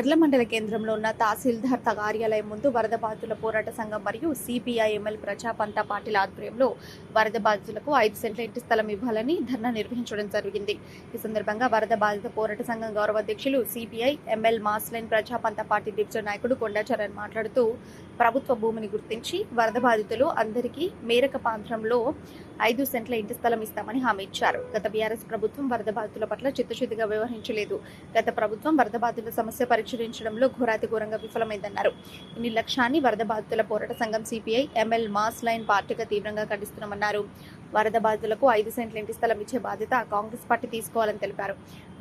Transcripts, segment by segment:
చర్ల మండల కేంద్రంలో ఉన్న తహసీల్దార్ కార్యాలయం ముందు వరద బాధితుల పోరాట సంఘం మరియు సిపిఐఎంఎల్ ప్రజాపంత పార్టీల ఆధ్వర్యంలో వరద బాధితులకు ఐదు సెంట్ల ఇంటి స్థలం ఇవ్వాలని ధర్నా నిర్వహించడం జరిగింది. ఈ సందర్భంగా వరద బాధిత పోరాట సంఘం గౌరవ అధ్యక్షులు CPI ML mass line Prajapantha party దిగ్జ నాయకుడు కొండాచరణ్ మాట్లాడుతూ ప్రభుత్వ భూమిని గుర్తించి వరద బాధితులు అందరికీ మేరక ప్రాంతంలో ఐదు సెంట్ల ఇంటి స్థలం ఇస్తామని హామీ ఇచ్చారు. గత బీఆర్ఎస్ ప్రభుత్వం వరద బాధితుల పట్ల చిత్తశుద్ధిగా వ్యవహరించలేదు. గత ప్రభుత్వం వరద బాధితుల సమస్య పరిష్కరించడంలో ఘోరాతి ఘోరంగా విఫలమైందన్నారు. ఈ నిర్లక్ష్యాన్ని వరద బాధితుల పోరాట సంఘం సిపిఐ ఎంఎల్ మాస్ లైన్ పార్టీగా తీవ్రంగా ఖండిస్తున్నామన్నారు. వరద బాధితులకు ఐదు సెంట్ల ఇంటి స్థలం ఇచ్చే బాధ్యత కాంగ్రెస్ పార్టీ తీసుకోవాలని తెలిపారు.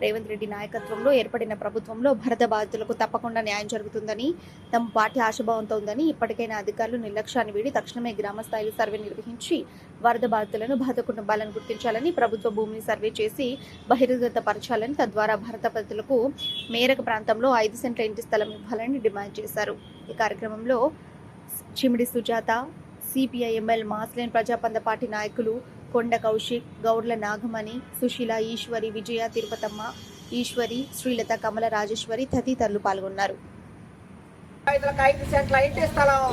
రేవంత్ రెడ్డి నాయకత్వంలో ఏర్పడిన ప్రభుత్వంలో వరద బాధితులకు తప్పకుండా న్యాయం జరుగుతుందని తమ పార్టీ ఆశభావంతో ఉందని ఇప్పటికైనా అధికారులు నిర్లక్ష్యాన్ని వీడి తక్షణమే గ్రామ స్థాయిలో సర్వే నిర్వహించి వరద బాధితులను బాధ కుటుంబాలను గుర్తించాలని ప్రభుత్వ భూమిని సర్వే చేసి బహిర్గత పరచాలని తద్వారా భారత ప్రజలకు మేరక ప్రాంతంలో ఐదు సెంట్ల ఇంటి స్థలం ఇవ్వాలని డిమాండ్ చేశారు. ఈ కార్యక్రమంలో Chimidi Sujatha CPI ML mass line Prajapantha party నాయకులు కొండ కౌశిక్ గౌడ్ల నాగమణి సుశీల ఈశ్వరి విజయ తిరుపతమ్మ ఈశ్వరి శ్రీలత కమల రాజేశ్వరి తదితరులు పాల్గొన్నారు. బాధితులకు ఐదు సెంట్ల ఇంటి స్థలం.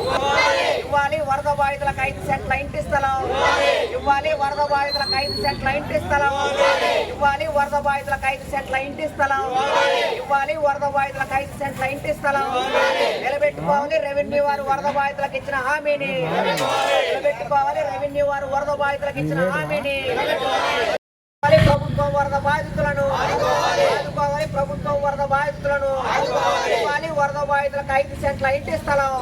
ఇవ్వాలి వరద బాధితులకు ఐదు సెంట్ల ఇంటి స్థలం. ఇవ్వాలి వరద బాధితులకు ఐదు సెంట్ల ఇంటి స్థలం. ఇవ్వాలి వరద బాధితులకు ఐదు సెంట్ల ఇంటి స్థలం. ఇవ్వాలి వరద బాధితులకు ఐదు సెంట్ల ఇంటి స్థలం. నిలబెట్టుకోవాలి రెవెన్యూ వారు వరద బాధితులకు ఇచ్చిన హామీని. నిలబెట్టుకోవాలి రెవెన్యూ వారు వరద బాధితులకు ఇచ్చిన హామీని. ప్రభుత్వం వరద బాధితులను. ప్రభుత్వం వరద బాధితులను ఇవ్వాలి. వరద బాధితులకు ఐదు సెంట్ల ఇంటి స్థలం.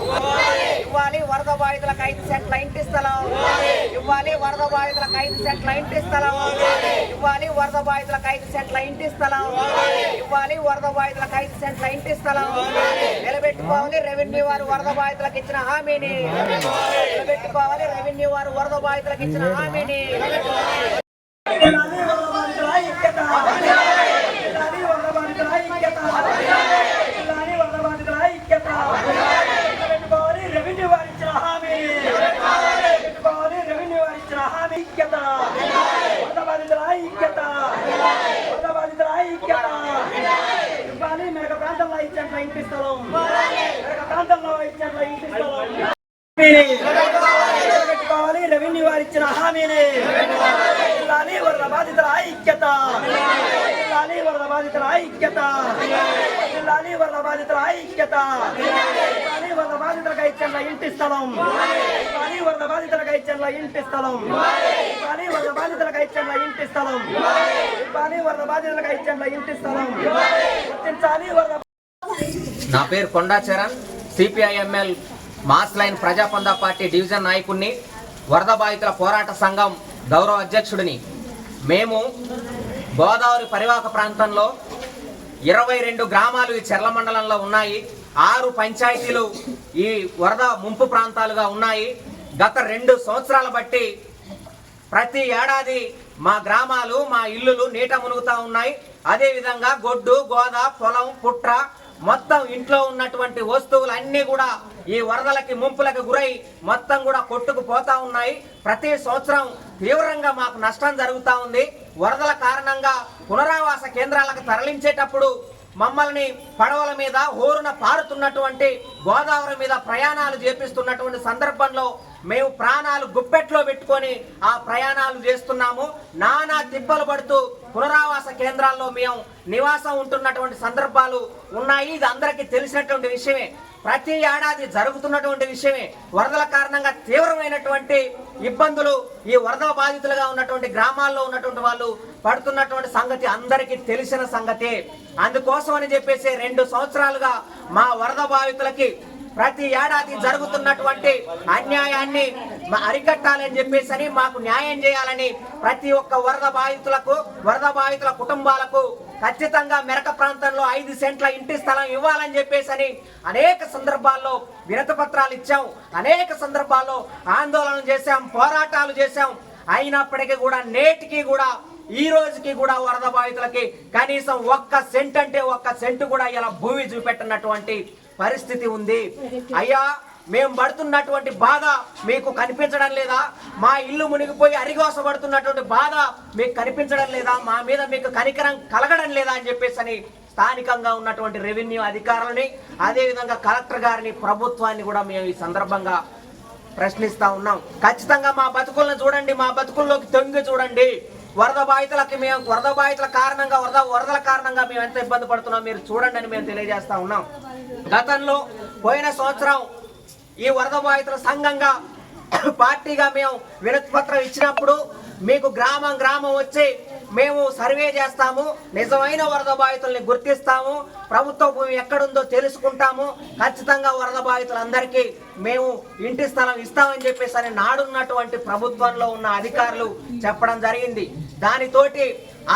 ఇవ్వాలి. వరద బాధితులకు ఐదు సెంట్ల ఇంటి స్థలం. ఇవ్వాలి. వరద బాధితులకు ఐదు సెంట్ల ఇంటి స్థలం. ఇవ్వాలి. వరద బాధితులకు ఐదు సెంట్ల ఇంటి స్థలం. ఇవ్వాలి. వరద బాధితులకు ఐదు సెంట్ల ఇంటి స్థలం. నిలబెట్టుకోవాలి. రెవెన్యూ వారు వరద బాధితులకు ఇచ్చిన హామీని. నిలబెట్టుకోవాలి. రెవెన్యూ వారు వరద బాధితులకు ఇచ్చిన హామీని. ప్రాంతంలో ఇచ్చిన ఇంటి స్థలం ప్రాంతంలో ఇచ్చిన ఇంటి స్థలం పెట్టుకోవాలి రెవెన్యూ వారు ఇచ్చిన హామీని ఇవ్వాలి వరద బాధితుల ఐక్యత ఇవ్వాలి వరద బాధితుల ఐక్యత జిల్లాని వరద బాధితుల ఐక్యత. జిల్లాని వరద బాధితులకు ఇచ్చిన ఇంటి స్థలం. కానీ వరద బాధితులకు ఇచ్చిన ఇంటి స్థలం. కానీ వరద బాధితులకు ఇచ్చిన ఇంటి స్థలం. కానీ వరద బాధితులకు ఇచ్చిన ఇంటి స్థలం. గుర్తించాలి వరద నా పేరు Konda Charan. CPI ML mass line Prajapantha party division నాయకుడిని వరద బాధితుల పోరాట సంఘం గౌరవ అధ్యక్షుడిని. మేము గోదావరి పరివాహక ప్రాంతంలో ఇరవై రెండు గ్రామాలు ఈ చెర్ల మండలంలో ఉన్నాయి. ఆరు పంచాయతీలు ఈ వరద ముంపు ప్రాంతాలుగా ఉన్నాయి. గత రెండు సంవత్సరాల బట్టి ప్రతి ఏడాది మా గ్రామాలు మా ఇల్లులు నీట మునుగుతూ ఉన్నాయి. అదేవిధంగా గొడ్డు గోద పొలం పుట్ర మొత్తం ఇంట్లో ఉన్నటువంటి వస్తువులు అన్నీ కూడా ఈ వరదలకి ముంపులకు గురై మొత్తం కూడా కొట్టుకుపోతా ఉన్నాయి. ప్రతి సంవత్సరం తీవ్రంగా మాకు నష్టం జరుగుతూ ఉంది. వరదల కారణంగా పునరావాస కేంద్రాలకు తరలించేటప్పుడు మమ్మల్ని పడవల మీద హోరున పారుతున్నటువంటి గోదావరి మీద ప్రయాణాలు చేపిస్తున్నటువంటి సందర్భంలో మేము ప్రాణాలు గుప్పెట్లో పెట్టుకొని ఆ ప్రయాణాలు చేస్తున్నాము. నానా తిప్పలు పడుతూ పునరావాస కేంద్రాల్లో మేము నివాసం ఉంటున్నటువంటి సందర్భాలు ఉన్నాయి. ఇది అందరికీ తెలిసినటువంటి విషయమే. ప్రతి ఏడాది జరుగుతున్నటువంటి విషయమే. వరదల కారణంగా తీవ్రమైనటువంటి ఇబ్బందులు ఈ వరదల బాధితులుగా ఉన్నటువంటి గ్రామాల్లో ఉన్నటువంటి వాళ్ళు పడుతున్నటువంటి సంగతి అందరికీ తెలిసిన సంగతే. అందుకోసం అని చెప్పేసి రెండు సంవత్సరాలుగా మా వరద బాధితులకి ప్రతి ఏడాది జరుగుతున్నటువంటి అన్యాయాన్ని అరికట్టాలని చెప్పేసి మాకు న్యాయం చేయాలని ప్రతి ఒక్క వరద బాధితులకు వరద బాధితుల కుటుంబాలకు ఖచ్చితంగా మెరక ప్రాంతంలో ఐదు సెంట్ల ఇంటి స్థలం ఇవ్వాలని చెప్పేసి అనేక సందర్భాల్లో వినతి పత్రాలు ఇచ్చాం. అనేక సందర్భాల్లో ఆందోళన చేశాం పోరాటాలు చేశాం. అయినప్పటికీ కూడా నేటికి కూడా ఈ రోజుకి కూడా వరద బాధితులకి కనీసం ఒక్క సెంట్ అంటే ఒక్క సెంటు కూడా ఇలా భూమి చూపెట్టినటువంటి పరిస్థితి ఉంది. అయ్యా మేము పడుతున్నటువంటి బాధ మీకు కనిపించడం లేదా? మా ఇల్లు మునిగిపోయి అరిగోసపడుతున్నటువంటి బాధ మీకు కనిపించడం లేదా? మా మీద మీకు కనికరం కలగడం లేదా అని చెప్పేసి అని స్థానికంగా ఉన్నటువంటి రెవెన్యూ అధికారులని అదేవిధంగా కలెక్టర్ గారిని ప్రభుత్వాన్ని కూడా మేము ఈ సందర్భంగా ప్రశ్నిస్తా ఉన్నాం. ఖచ్చితంగా మా బతుకులను చూడండి మా బతుకుల్లోకి తొంగి చూడండి. వరద బాధితులకి మేము వరద బాధితుల కారణంగా వరద వరదల కారణంగా మేము ఎంత ఇబ్బంది పడుతున్నాం మీరు చూడండి అని మేము తెలియజేస్తా ఉన్నాం. గతంలో పోయిన సంవత్సరం ఈ వరద బాధితుల సంఘంగా పార్టీగా మేము వినతిపత్రం ఇచ్చినప్పుడు మీకు గ్రామం గ్రామం వచ్చి మేము సర్వే చేస్తాము నిజమైన వరద బాధితుల్ని గుర్తిస్తాము ప్రభుత్వ భూమి ఎక్కడుందో తెలుసుకుంటాము. ఖచ్చితంగా వరద బాధితులందరికీ మేము ఇంటి స్థలం ఇస్తామని చెప్పేసి అని నాడున్నటువంటి ప్రభుత్వంలో ఉన్న అధికారులు చెప్పడం జరిగింది. దానితోటి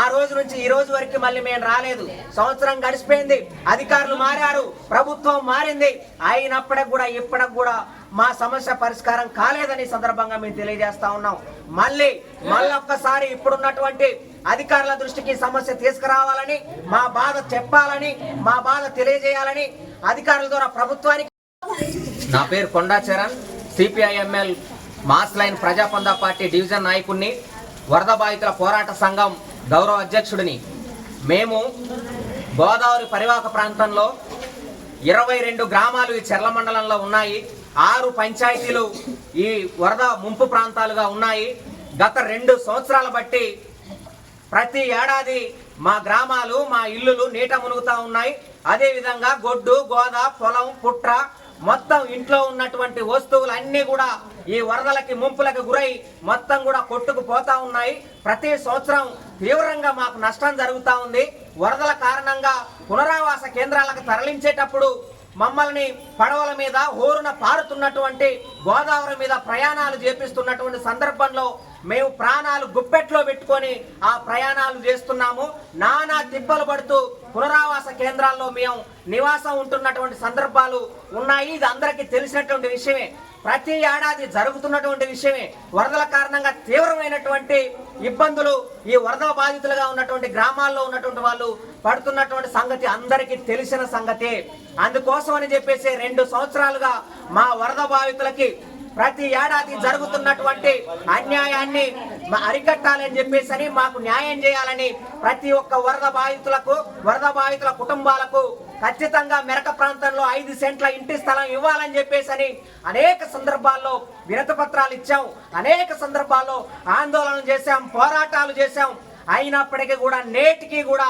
ఆ రోజు నుంచి ఈ రోజు వరకు మళ్ళీ మేము రాలేదు. సంవత్సరం గడిచిపోయింది. అధికారులు మారారు. ప్రభుత్వం మారింది. అయినప్పటికి కూడా ఇప్పటికి కూడా మా సమస్య పరిష్కారం కాలేదని సందర్భంగా మేము తెలియజేస్తా ఉన్నాం. మళ్ళీ మళ్ళొక్కసారి ఇప్పుడున్నటువంటి అధికారుల దృష్టికి సమస్య తీసుకురావాలని మా బాధ చెప్పాలని మా బాధ తెలియజేయాలని అధికారుల ద్వారా ప్రభుత్వానికి నా పేరు Konda Charan. CPI ML mass line Prajapantha party division నాయకుడిని వరద బాధితుల పోరాట సంఘం గౌరవ అధ్యక్షుడిని. మేము గోదావరి పరివాహక ప్రాంతంలో ఇరవై రెండు గ్రామాలు ఈ చెర్ల మండలంలో ఉన్నాయి. ఆరు పంచాయతీలు ఈ వరద ముంపు ప్రాంతాలుగా ఉన్నాయి. గత రెండు సంవత్సరాల బట్టి ప్రతి ఏడాది మా గ్రామాలు మా ఇల్లులు నీట మునుగుతా ఉన్నాయి. అదేవిధంగా గొడ్డు గోద పొలం పుట్ర మొత్తం ఇంట్లో ఉన్నటువంటి వస్తువులు అన్నీ కూడా ఈ వరదలకి ముంపులకు గురై మొత్తం కూడా కొట్టుకుపోతా ఉన్నాయి. ప్రతి సంవత్సరం తీవ్రంగా మాకు నష్టం జరుగుతూ ఉంది. వరదల కారణంగా పునరావాస కేంద్రాలకు తరలించేటప్పుడు మమ్మల్ని పడవల మీద హోరున పారుతున్నటువంటి గోదావరి మీద ప్రయాణాలు చేపిస్తున్నటువంటి సందర్భంలో మేము ప్రాణాలు గుప్పెట్లో పెట్టుకొని ఆ ప్రయాణాలు చేస్తున్నాము. నానా తిప్పలు పడుతూ పునరావాస కేంద్రాల్లో మేము నివాసం ఉంటున్నటువంటి సందర్భాలు ఉన్నాయి. ఇది అందరికీ తెలిసినటువంటి విషయమే. ప్రతి ఏడాది జరుగుతున్నటువంటి విషయమే. వరదల కారణంగా తీవ్రమైనటువంటి ఇబ్బందులు ఈ వరద బాధితులుగా ఉన్నటువంటి గ్రామాల్లో ఉన్నటువంటి వాళ్ళు పడుతున్నటువంటి సంగతి అందరికీ తెలిసిన సంగతే. అందుకోసం అని చెప్పేసి రెండు సంవత్సరాలుగా మా వరద బాధితులకి ప్రతి ఏడాది జరుగుతున్నటువంటి అన్యాయాన్ని అరికట్టాలని చెప్పేసి అని మాకు న్యాయం చేయాలని ప్రతి ఒక్క వరద బాధితులకు వరద బాధితుల కుటుంబాలకు ఖచ్చితంగా మెరక ప్రాంతంలో ఐదు సెంట్ల ఇంటి స్థలం ఇవ్వాలని చెప్పేసి అని అనేక సందర్భాల్లో వినతి పత్రాలు ఇచ్చాం. అనేక సందర్భాల్లో ఆందోళన చేశాం పోరాటాలు చేశాం. అయినప్పటికీ కూడా నేటికి కూడా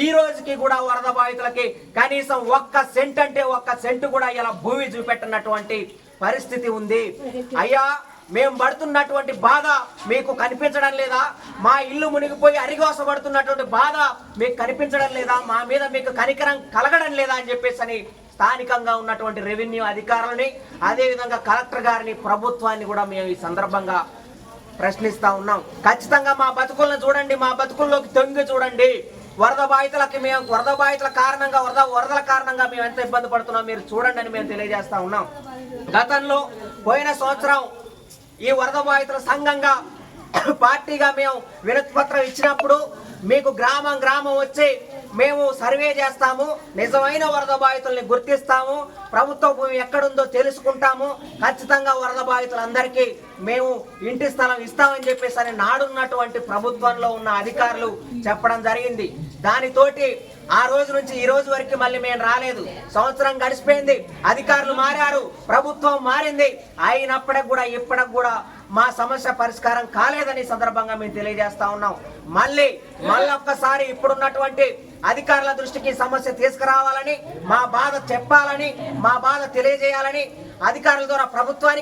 ఈ రోజుకి కూడా వరద బాధితులకి కనీసం ఒక్క సెంట్ అంటే ఒక్క సెంటు కూడా ఇలా భూమి చూపెట్టినటువంటి పరిస్థితి ఉంది. అయ్యా మేము పడుతున్నటువంటి బాధ మీకు కనిపించడం లేదా? మా ఇల్లు మునిగిపోయి అరిగోసపడుతున్నటువంటి బాధ మీకు కనిపించడం లేదా? మా మీద మీకు కనికరం కలగడం లేదా అని చెప్పేసి అని స్థానికంగా ఉన్నటువంటి రెవెన్యూ అధికారులని అదేవిధంగా కలెక్టర్ గారిని ప్రభుత్వాన్ని కూడా మేము ఈ సందర్భంగా ప్రశ్నిస్తా ఉన్నాం. ఖచ్చితంగా మా బతుకులను చూడండి మా బతుకుల్లోకి తొంగి చూడండి. వరద బాధితులకి మేము వరద బాధితుల కారణంగా వరద వరదల కారణంగా మేము ఎంత ఇబ్బంది పడుతున్నాం మీరు చూడండి అని మేము తెలియజేస్తా ఉన్నాం. గతంలో పోయిన సంవత్సరం ఈ వరద బాధితుల సంఘంగా పార్టీగా మేము వినతిపత్రం ఇచ్చినప్పుడు మీకు గ్రామం గ్రామం వచ్చి మేము సర్వే చేస్తాము నిజమైన వరద బాధితుల్ని గుర్తిస్తాము ప్రభుత్వ భూమి ఎక్కడుందో తెలుసుకుంటాము ఖచ్చితంగా వరద బాధితులందరికీ మేము ఇంటి స్థలం ఇస్తామని చెప్పేసి అని నాడున్నటువంటి ప్రభుత్వంలో ఉన్న అధికారులు చెప్పడం జరిగింది. దానితోటి ఆ రోజు నుంచి ఈ రోజు వరకు మళ్ళీ మేము రాలేదు. సంవత్సరం గడిచిపోయింది. అధికారులు మారారు. ప్రభుత్వం మారింది. అయినప్పటికి కూడా ఇప్పటికి కూడా మా సమస్య పరిష్కారం కాలేదని సందర్భంగా మేము తెలియజేస్తా ఉన్నాం. మళ్ళీ మళ్ళొక్కసారి ఇప్పుడున్నటువంటి అధికారుల దృష్టికి సమస్య తీసుకురావాలని మా బాధ చెప్పాలని మా బాధ తెలియజేయాలని అధికారుల ద్వారా ప్రభుత్వానికి